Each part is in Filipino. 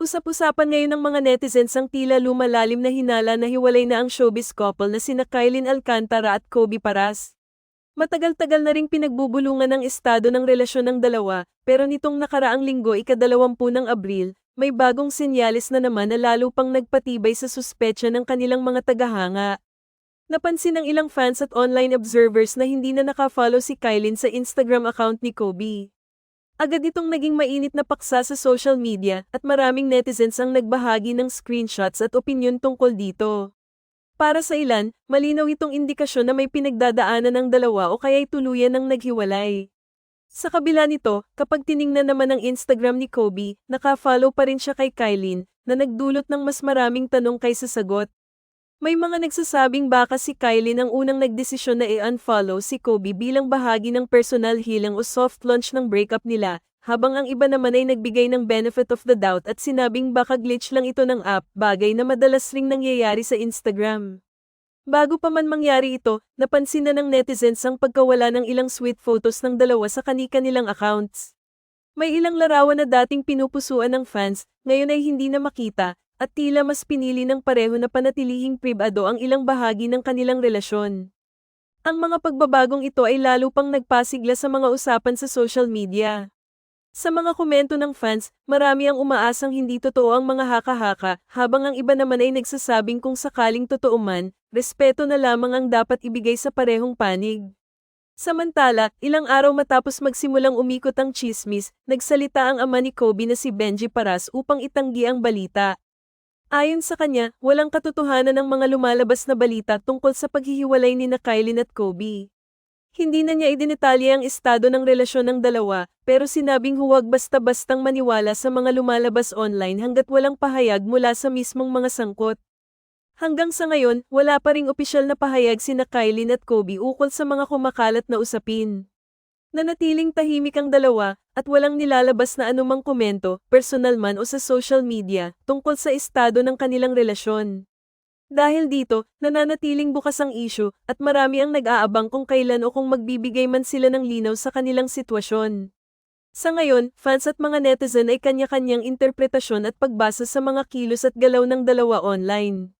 Usap-usapan ngayon ng mga netizens ang tila lumalalim na hinala na hiwalay na ang showbiz couple na sina Kylin Alcantara at Kobe Paras. Matagal-tagal na ring pinagbubulungan ng estado ng relasyon ng dalawa, pero nitong nakaraang linggo ikadalawampu ng Abril, may bagong senyales na naman na lalo pang nagpatibay sa suspetsya ng kanilang mga tagahanga. Napansin ng ilang fans at online observers na hindi na nakafollow si Kylin sa Instagram account ni Kobe. Agad itong naging mainit na paksa sa social media at maraming netizens ang nagbahagi ng screenshots at opinyon tungkol dito. Para sa ilan, malinaw itong indikasyon na may pinagdadaanan ng dalawa o kaya'y tuluyan ng naghiwalay. Sa kabila nito, kapag tiningnan naman ang Instagram ni Kobe, nakafollow pa rin siya kay Kylin, na nagdulot ng mas maraming tanong kaysa sagot. May mga nagsasabing baka si Kylie ang unang nagdesisyon na i-unfollow si Kobe bilang bahagi ng personal healing o soft launch ng breakup nila, habang ang iba naman ay nagbigay ng benefit of the doubt at sinabing baka glitch lang ito ng app, bagay na madalas ring nangyayari sa Instagram. Bago pa man mangyari ito, napansin na ng netizens ang pagkawala ng ilang sweet photos ng dalawa sa kanika nilang accounts. May ilang larawan na dating pinupusuan ng fans, ngayon ay hindi na makita, at tila mas pinili ng pareho na panatilihing pribado ang ilang bahagi ng kanilang relasyon. Ang mga pagbabagong ito ay lalo pang nagpasigla sa mga usapan sa social media. Sa mga komento ng fans, marami ang umaasang hindi totoo ang mga haka-haka, habang ang iba naman ay nagsasabing kung sakaling totoo man, respeto na lamang ang dapat ibigay sa parehong panig. Samantala, ilang araw matapos magsimulang umikot ang chismis, nagsalita ang ama ni Kobe na si Benji Paras upang itanggi ang balita. Ayon sa kanya, walang katotohanan ng mga lumalabas na balita tungkol sa paghihiwalay ni na Kylin at Kobe. Hindi na niya idinetalye ang estado ng relasyon ng dalawa, pero sinabing huwag basta-bastang maniwala sa mga lumalabas online hanggat walang pahayag mula sa mismong mga sangkot. Hanggang sa ngayon, wala pa ring opisyal na pahayag sina Kylin at Kobe ukol sa mga kumakalat na usapin. Nanatiling tahimik ang dalawa, at walang nilalabas na anumang komento, personal man o sa social media, tungkol sa estado ng kanilang relasyon. Dahil dito, nananatiling bukas ang issue, at marami ang nag-aabang kung kailan o kung magbibigay man sila ng linaw sa kanilang sitwasyon. Sa ngayon, fans at mga netizen ay kanya-kanyang interpretasyon at pagbasa sa mga kilos at galaw ng dalawa online.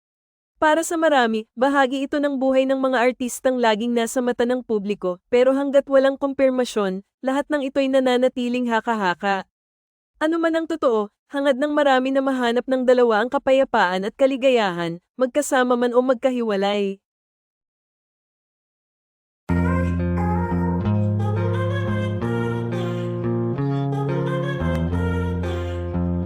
Para sa marami, bahagi ito ng buhay ng mga artistang laging nasa mata ng publiko, pero hanggat walang kumpirmasyon, lahat ng ito'y nananatiling haka-haka. Ano man ang totoo, hangad ng marami na mahanap ng dalawa ang kapayapaan at kaligayahan, magkasama man o magkahiwalay.